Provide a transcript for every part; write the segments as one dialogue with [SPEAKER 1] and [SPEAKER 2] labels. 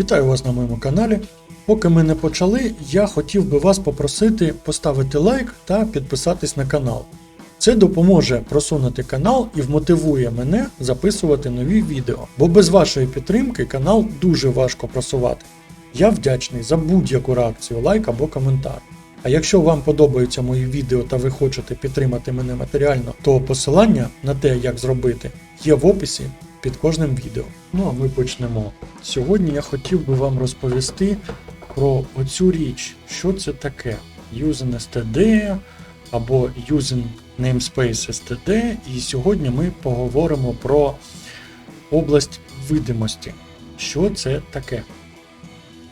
[SPEAKER 1] Вітаю вас на моєму каналі. Поки ми не почали, я хотів би вас попросити поставити лайк та підписатись на канал. Це допоможе просунути канал і вмотивує мене записувати нові відео, бо без вашої підтримки канал дуже важко просувати. Я вдячний за будь-яку реакцію, лайк або коментар. А якщо вам подобаються мої відео та ви хочете підтримати мене матеріально, то посилання на те, як зробити, є в описі під кожним відео. Ну а ми почнемо. Сьогодні я хотів би вам розповісти про оцю річ, що це таке. Using STD або Using Namespace STD. І сьогодні ми поговоримо про область видимості. Що це таке?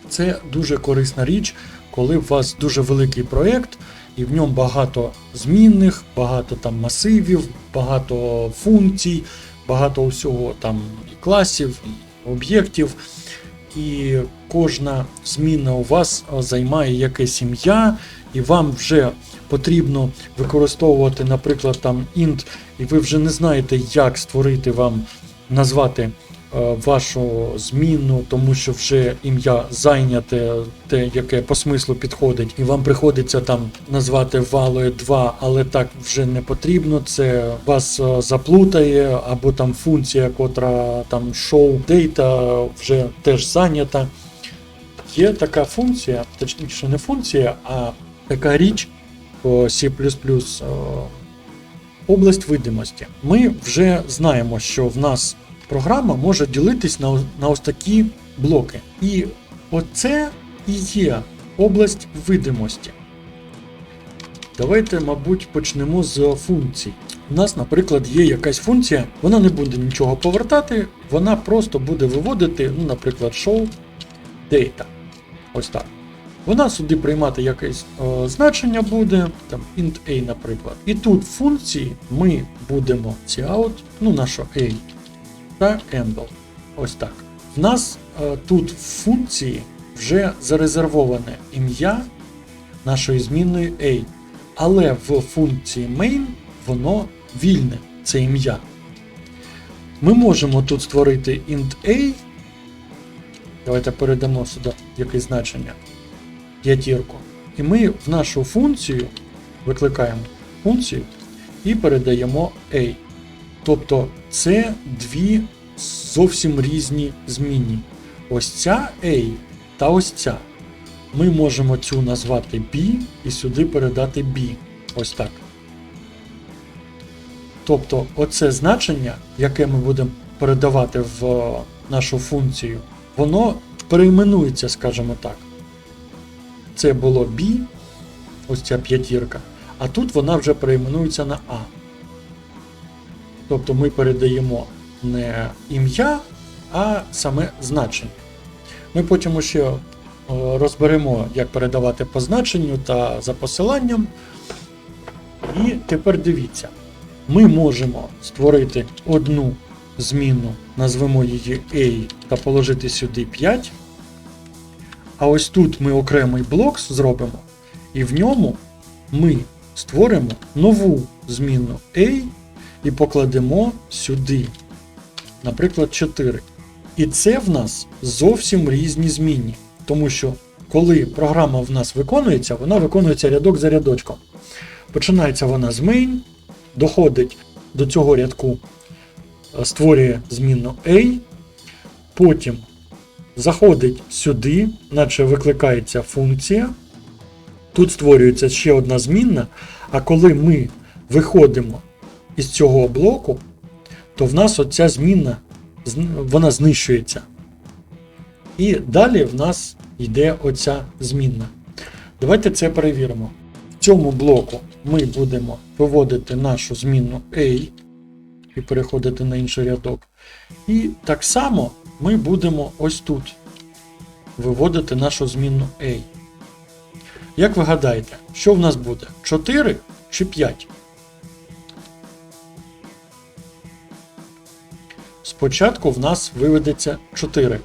[SPEAKER 1] Це дуже корисна річ, коли у вас дуже великий проєкт, і в ньому багато змінних, багато там масивів, багато функцій, багато всього там і класів, і об'єктів. І кожна зміна у вас займає якесь ім'я, і вам вже потрібно використовувати, наприклад, там int, і ви вже не знаєте, як створити вам назвати вашу зміну, тому що вже ім'я зайняте, те, яке по смислу підходить, і вам приходиться там назвати Value 2, але так вже не потрібно. Це вас е, заплутає, або там функція, котра там show data вже теж зайнята. Є така функція, точніше, не функція, а така річ по C е, область видимості. Ми вже знаємо, що в нас програма може ділитись на, на ось такі блоки. І оце і є область видимості. Давайте, мабуть, почнемо з функцій. У нас, наприклад, є якась функція, вона не буде нічого повертати, вона просто буде виводити, ну, наприклад, show data. Ось так. Вона сюди приймати якесь е, значення буде, там int a, наприклад. І тут в функції ми будемо cout, ну нашу a, та handle. Ось так. В нас е, тут в функції вже зарезервоване ім'я нашої змінної a. Але в функції main воно вільне, це ім'я. Ми можемо тут створити int a. Давайте передамо сюди якесь значення. П'ятірку. І ми в нашу функцію викликаємо функцію і передаємо a. Тобто це дві зовсім різні змінні. Ось ця a та ось ця. Ми можемо цю назвати b і сюди передати b. Ось так. Тобто, оце значення, яке ми будемо передавати в нашу функцію, воно перейменується, скажімо так. Це було B, ось ця п'ятірка, а тут вона вже перейменується на А. Тобто ми передаємо не ім'я, а саме значення. Ми потім ще е, розберемо, як передавати по значенню та за посиланням. І тепер дивіться, ми можемо створити одну зміну, назвемо її A та положити сюди 5. А ось тут ми окремий блок зробимо, і в ньому ми створимо нову зміну A і покладемо сюди, наприклад, 4. І це в нас зовсім різні змінні. Тому що коли програма в нас виконується, вона виконується рядок за рядочком. Починається вона з main, доходить до цього рядку, створює змінну A, потім заходить сюди, наче викликається функція. Тут створюється ще одна змінна, а коли ми виходимо із цього блоку, то в нас оця змінна вона знищується. І далі в нас йде оця змінна. Давайте це перевіримо. В цьому блоку ми будемо виводити нашу змінну A і переходити на інший рядок. І так само ми будемо ось тут виводити нашу змінну A. Як ви гадаєте, що в нас буде? 4 чи 5? Спочатку в нас виведеться 4.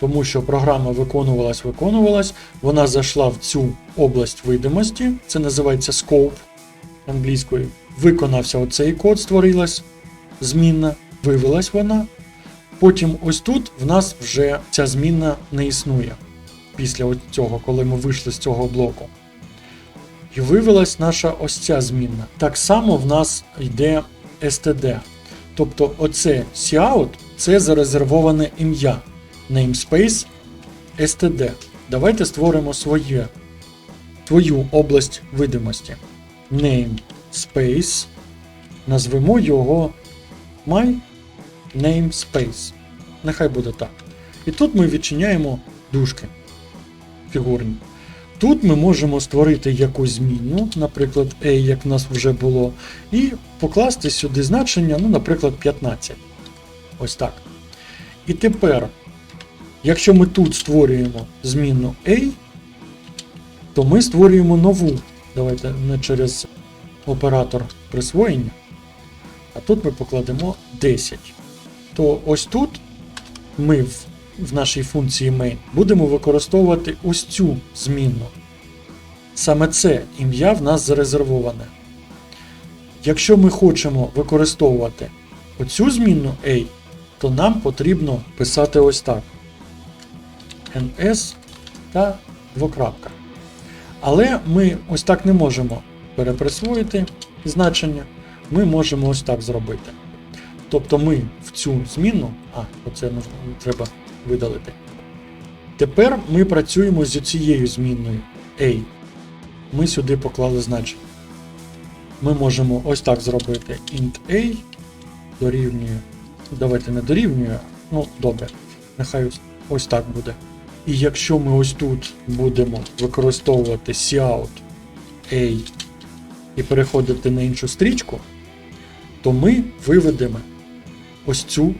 [SPEAKER 1] Тому що програма виконувалась, виконувалась, вона зайшла в цю область видимості, це називається scope англійською. Виконався оцей код, створилась змінна, вивелась вона. Потім ось тут в нас вже ця змінна не існує після цього, коли ми вийшли з цього блоку. І вивелась наша ось ця змінна. Так само в нас йде std. Тобто оце cout це зарезервоване ім'я namespace std. Давайте створимо своє, свою область видимості. Namespace. Назвемо його my namespace. Нехай буде так. І тут ми відчиняємо дужки фігурні. Тут ми можемо створити якусь змінну, наприклад, A, як в нас вже було, і покласти сюди значення, ну, наприклад, 15. Ось так. І тепер, якщо ми тут створюємо змінну A, то ми створюємо нову. Давайте не через оператор присвоєння. А тут ми покладемо 10. То ось тут ми в, в нашій функції main будемо використовувати ось цю змінну. Саме це ім'я в нас зарезервоване. Якщо ми хочемо використовувати оцю змінну A, то нам потрібно писати ось так: ns та двокрапка. Але ми ось так не можемо переприсвоїти значення. Ми можемо ось так зробити. Тобто ми в цю змінну, а, оце треба видалити. Тепер ми працюємо з цією змінною A. Ми сюди поклали значення. Ми можемо ось так зробити int A дорівнює. Давайте не дорівнює, ну добре, нехай ось, так буде. І якщо ми ось тут будемо використовувати cout A і переходити на іншу стрічку, то ми виведемо ось цю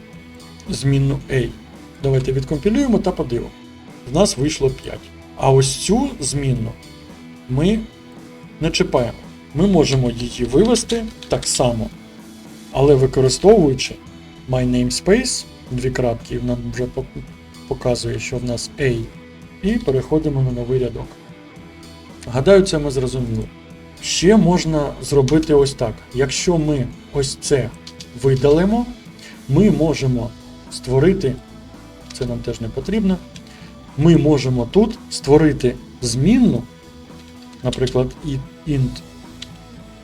[SPEAKER 1] змінну A. Давайте відкомпілюємо та подивимо. В нас вийшло 5. А ось цю змінну ми не чіпаємо. Ми можемо її вивести так само, але використовуючи MyNamespace, дві крапки нам вже показує, що в нас A, і переходимо на новий рядок. Гадаю, це ми зрозуміли. Ще можна зробити ось так. Якщо ми ось це видалимо, ми можемо створити, це нам теж не потрібно, ми можемо тут створити змінну, наприклад, int,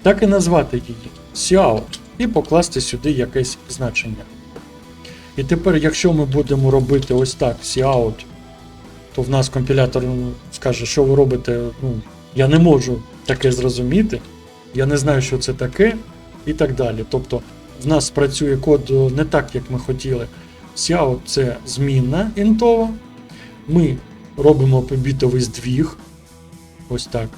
[SPEAKER 1] так і назвати її cout, і покласти сюди якесь значення. І тепер, якщо ми будемо робити ось так cout, то в нас компілятор ну, скаже, що ви робите, ну, я не можу таке зрозуміти, я не знаю, що це таке, і так далі. Тобто в нас працює код е, не так, як ми хотіли. Cout – це змінна інтова. Ми робимо побітовий здвіг. Ось так.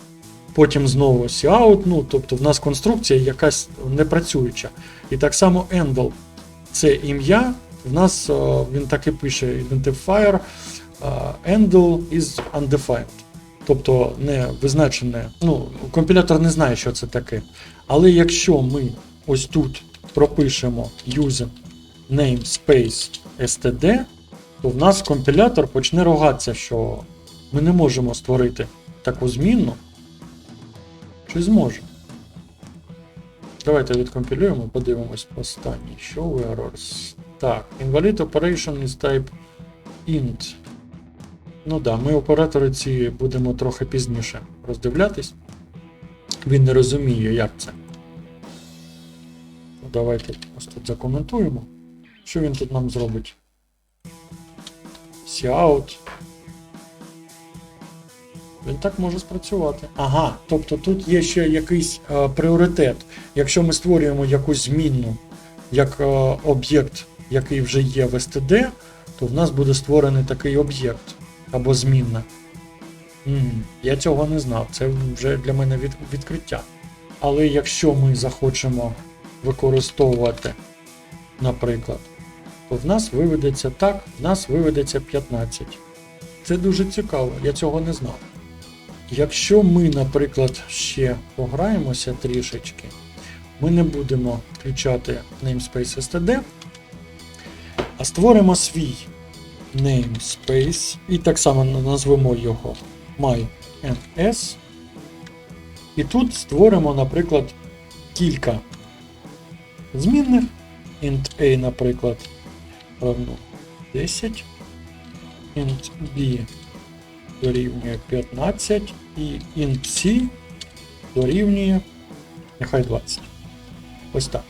[SPEAKER 1] Потім знову cout, ну, тобто в нас конструкція якась непрацююча. І так само handle – це ім'я. В нас е, він так і пише identifier е, is undefined. Тобто не визначене, ну, компілятор не знає, що це таке. Але якщо ми ось тут пропишемо using namespace std, то в нас компілятор почне ругатися, що ми не можемо створити таку змінну. Чи зможе? Давайте відкомпілюємо, подивимось останній. Show errors. Так, invalid operation is type int. Ну да, ми оператори ці будемо трохи пізніше роздивлятись. Він не розуміє, як це. Ну, Давайте ось тут закоментуємо. Що він тут нам зробить? Cout. Він так може спрацювати. Ага, тобто тут є ще якийсь е, пріоритет. Якщо ми створюємо якусь змінну як е, об'єкт, який вже є в STD, то в нас буде створений такий об'єкт або змінна. М, я цього не знав, це вже для мене від, відкриття. Але якщо ми захочемо використовувати, наприклад, то в нас виведеться так, в нас виведеться 15. Це дуже цікаво, я цього не знав. Якщо ми, наприклад, ще пограємося трішечки, ми не будемо включати namespace std, а створимо свій namespace і так само назвемо його myns. І тут створимо, наприклад, кілька змінних. int a, наприклад, равно 10. int b дорівнює 15 і int c дорівнює нехай 20. Ось так.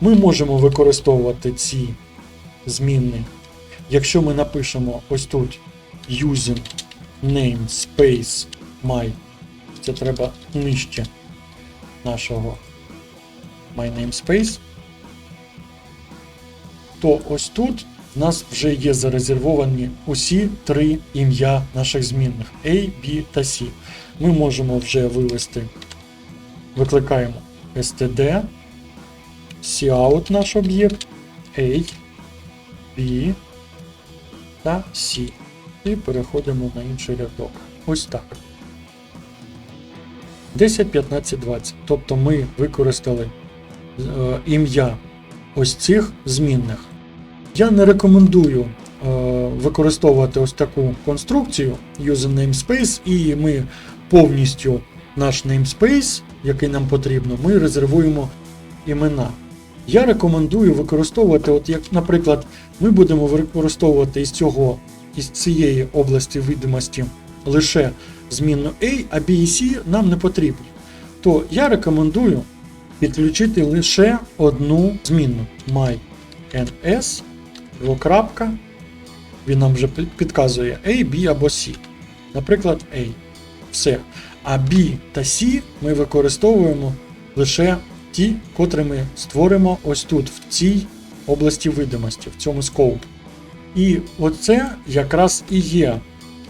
[SPEAKER 1] Ми можемо використовувати ці змінні. Якщо ми напишемо ось тут using namespace my, це треба нижче нашого my namespace, то ось тут в нас вже є зарезервовані усі три ім'я наших змінних A, B та C. Ми можемо вже вивести, викликаємо std, cout наш об'єкт, A, B та C. І переходимо на інший рядок. Ось так. 10, 15, 20. Тобто ми використали е, ім'я ось цих змінних. Я не рекомендую е, використовувати ось таку конструкцію using namespace, і ми повністю наш namespace, який нам потрібно, ми резервуємо імена. Я рекомендую використовувати, от як, наприклад, ми будемо використовувати із цього, із цієї області видимості лише змінну A, а B і C нам не потрібні. То я рекомендую підключити лише одну змінну my ns, двокрапка, він нам вже підказує A, B або C. Наприклад, A. Все. А B та C ми використовуємо лише ті, котрі ми створимо ось тут, в цій області видимості, в цьому scope. І оце якраз і є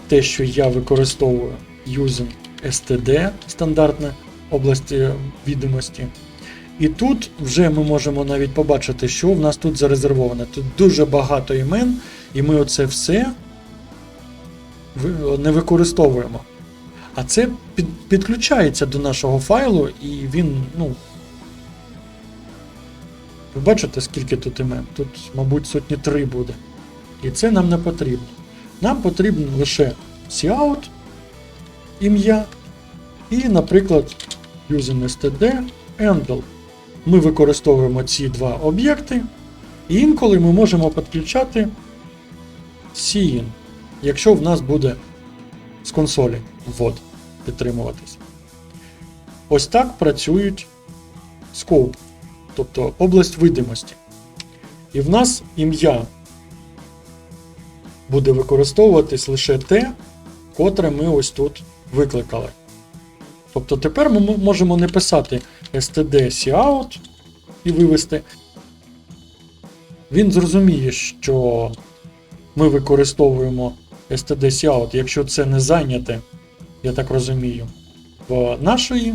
[SPEAKER 1] те, що я використовую using std стандартне області відомості. І тут вже ми можемо навіть побачити, що в нас тут зарезервовано. Тут дуже багато імен, і ми оце все не використовуємо. А це під, підключається до нашого файлу, і він, ну. Ви бачите, скільки тут імен? Тут, мабуть, сотні три буде. І це нам не потрібно. Нам потрібно лише cout, ім'я, і, наприклад, using std handle. Ми використовуємо ці два об'єкти, і інколи ми можемо підключати cin, якщо в нас буде з консолі ввод підтримуватись. Ось так працюють скоп, тобто область видимості. І в нас ім'я буде використовуватись лише те, котре ми ось тут викликали. Тобто тепер ми можемо не писати std cout і вивести. Він зрозуміє, що ми використовуємо std cout, якщо це не зайняте, я так розумію, в, нашої,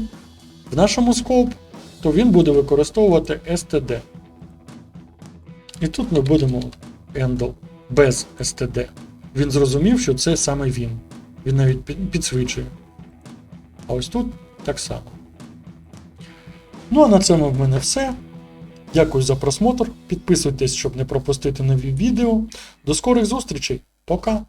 [SPEAKER 1] в нашому scope, то він буде використовувати std. І тут ми будемо handle без std. Він зрозумів, що це саме він. Він навіть під- підсвічує. А ось тут так само. Ну а на цьому в мене все. Дякую за просмотр. Підписуйтесь, щоб не пропустити нові відео. До скорих зустрічей. Пока!